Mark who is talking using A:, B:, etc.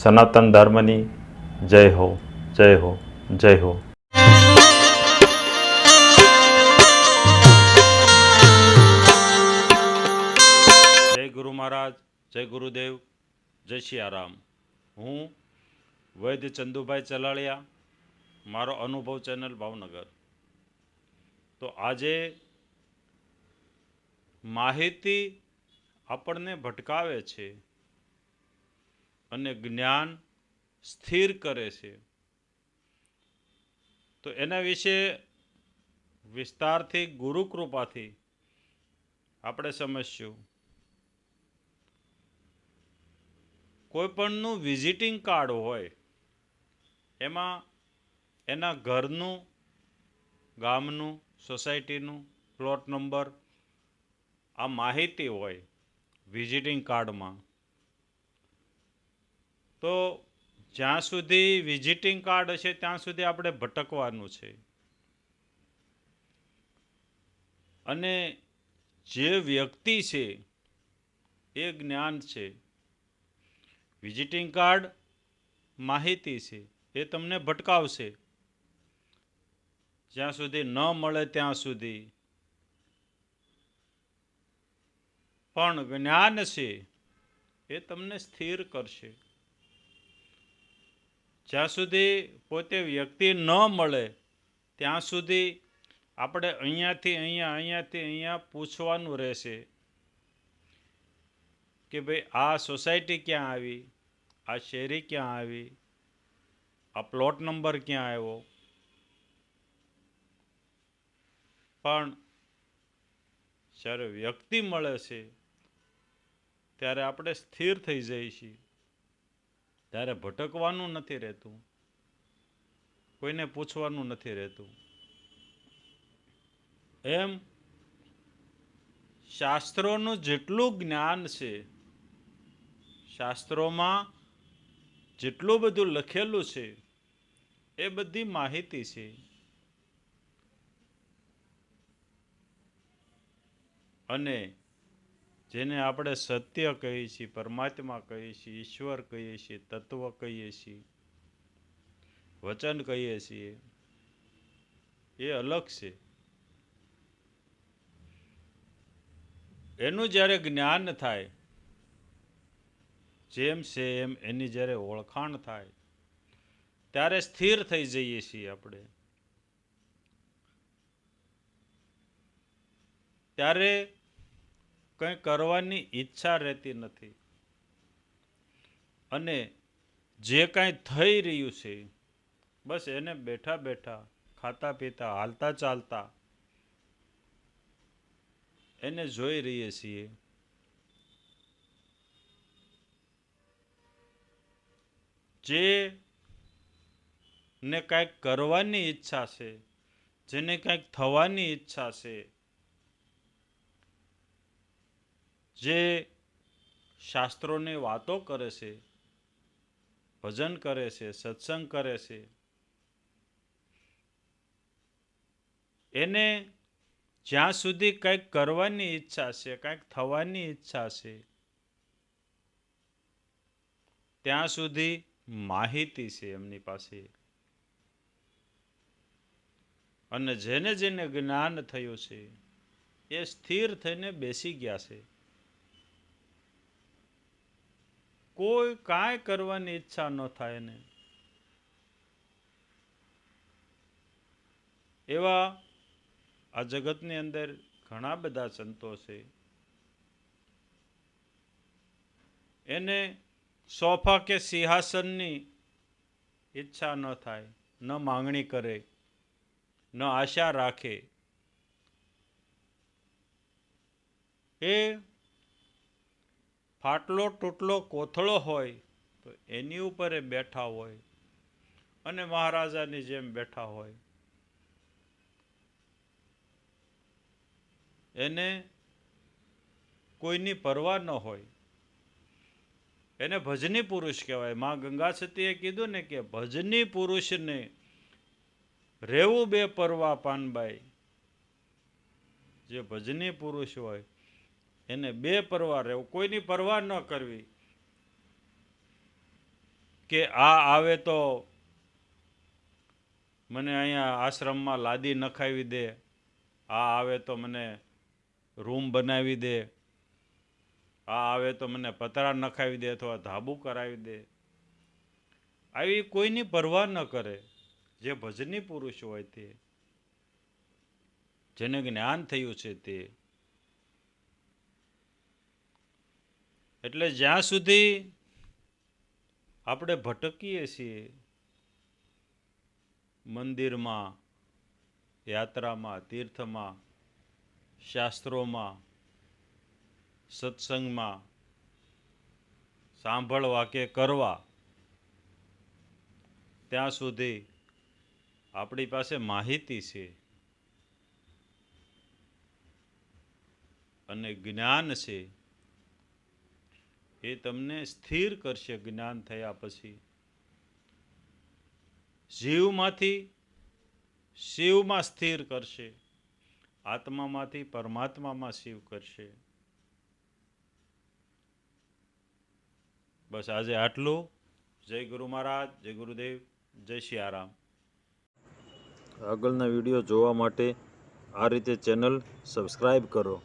A: સનાતન ધર્મની જય હો જય હો જય હો. જય ગુરુ મહારાજ, જય ગુરુદેવ, જય સિયારામ હું વૈદ્ય ચંદુભાઈ ચલાળિયા, મારો અનુભવ ચેનલ ભાવનગર. તો આજે માહિતી આપણને ભટકાવે છે અને જ્ઞાન સ્થિર કરે છે. તો એના વિશે વિસ્તારથી, ગુરુકૃપાથી આપણે સમજશું. કોઈપણનું વિઝિટિંગ કાર્ડ હોય, એમાં એના ઘરનું, ગામનું સોસાયટીનું પ્લોટ નંબર આ માહિતી હોય વિઝિટિંગ કાર્ડમાં તો જ્યાં સુધી વિઝિટિંગ કાર્ડ હશે, ત્યાં સુધી આપણે ભટકવાનું છે. અને જે વ્યક્તિ છે, એ જ્ઞાન છે. વિઝિટિંગ કાર્ડ માહિતી છે, એ તમને ભટકાવશે. જ્યાં સુધી ન મળે ત્યાં સુધી. પણ જ્ઞાન છે, એ તમને સ્થિર કરશે. જ્યાં સુધી પોતે વ્યક્તિ ન મળે, ત્યાં સુધી આપણે અહીંયાથી અહીંયા અહીંયાથી અહીંયા પૂછવાનું રહેશે કે ભાઈ, આ સોસાયટી ક્યાં આવી? આ શેરી ક્યાં આવી? આ પ્લોટ નંબર ક્યાં આવ્યો? પણ જ્યારે વ્યક્તિ મળે છે, ત્યારે આપણે સ્થિર થઈ જઈએ છીએ. ત્યારે ભટકવાનું નથી રહેતું. કોઈને પૂછવાનું નથી રહેતું. એમ શાસ્ત્રોનું જેટલું જ્ઞાન છે, શાસ્ત્રોમાં જેટલું બધું લખેલું છે, એ બધી માહિતી છે. અને જેને આપણે સત્ય કહીએ છીએ, પરમાત્મા કહીએ છીએ, ઈશ્વર કહીએ છીએ, તત્વ કહીએ છીએ, વચન કહીએ છીએ, એ અલગ છે. એનું જ્યારે જ્ઞાન થાય, જેમ છે એમ એની જ્યારે ઓળખાણ થાય, ત્યારે સ્થિર થઈ જઈએ છીએ આપણે. ત્યારે કંઈ કરવાની ઈચ્છા રહેતી નથી. અને જે કાંઈ થઈ રહ્યું છે, બસ એને બેઠા બેઠા, ખાતા પીતા, હાલતા ચાલતા, એને જોઈ રહીએ છીએ. જે ને કાંઈક કરવાની ઈચ્છા છે, જેને કાંઈક થવાની ઈચ્છા છે જે શાસ્ત્રોની વાતો કરે છે, ભજન કરે છે, સત્સંગ કરે છે, એને જ્યાં સુધી કંઈક કરવાની ઈચ્છા છે, કંઈક થવાની ઈચ્છા છે, ત્યાં સુધી માહિતી છે એમની પાસે. અને જેને જેને જ્ઞાન થયું છે, એ સ્થિર થઈને બેસી ગયા છે. કોઈ કાંઈ કરવાની ઈચ્છા ન થાય એને. એવા આ જગતની અંદર ઘણા બધા સંતો છે. એને સોફા કે સિંહાસનની ઈચ્છા ન થાય, ન માંગણી કરે, ન આશા રાખે. એ ફાટલો તૂટલો કોથળો હોય તો એની ઉપર એ બેઠા હોય અને મહારાજાની જેમ બેઠા હોય. એને કોઈની પરવા ન હોય. એને ભજની પુરુષ કહેવાય. માં ગંગા સતીએ કીધું ને કે ભજની પુરુષને રેવું બે પરવા પાનબાઈ. જે ભજની પુરુષ હોય એને બે પરવા રહેવું. કોઈની પરવા ન કરવી કે આ આવે તો મને અહીંયા આશ્રમમાં લાદી નખાવી દે, આ આવે તો મને રૂમ બનાવી દે, આ આવે તો મને પતરા નખાવી દે અથવા ધાબુ કરાવી દે. આવી કોઈની પરવા ન કરે. જે ભજની પુરુષ હોય તે, જેને જ્ઞાન થયું છે તે. એટલે જ્યાં સુધી આપણે ભટકીએ છીએ, મંદિરમાં, યાત્રામાં, તીર્થમાં, શાસ્ત્રોમાં, સત્સંગમાં, સાંભળવા કે કરવા, ત્યાં સુધી આપણી પાસે માહિતી છે અને જ્ઞાન છે. એ તમને સ્થિર કરશે જ્ઞાન થયા પછી. જીવમાંથી શિવમાં સ્થિર કરશે. આત્મામાંથી પરમાત્મામાં શિવ કરશે. બસ આજે આટલું. જય ગુરુ મહારાજ, જય ગુરુદેવ, જય સિયારામ
B: આગળના વીડિયો જોવા માટે આ રીતે ચેનલ સબસ્ક્રાઈબ કરો.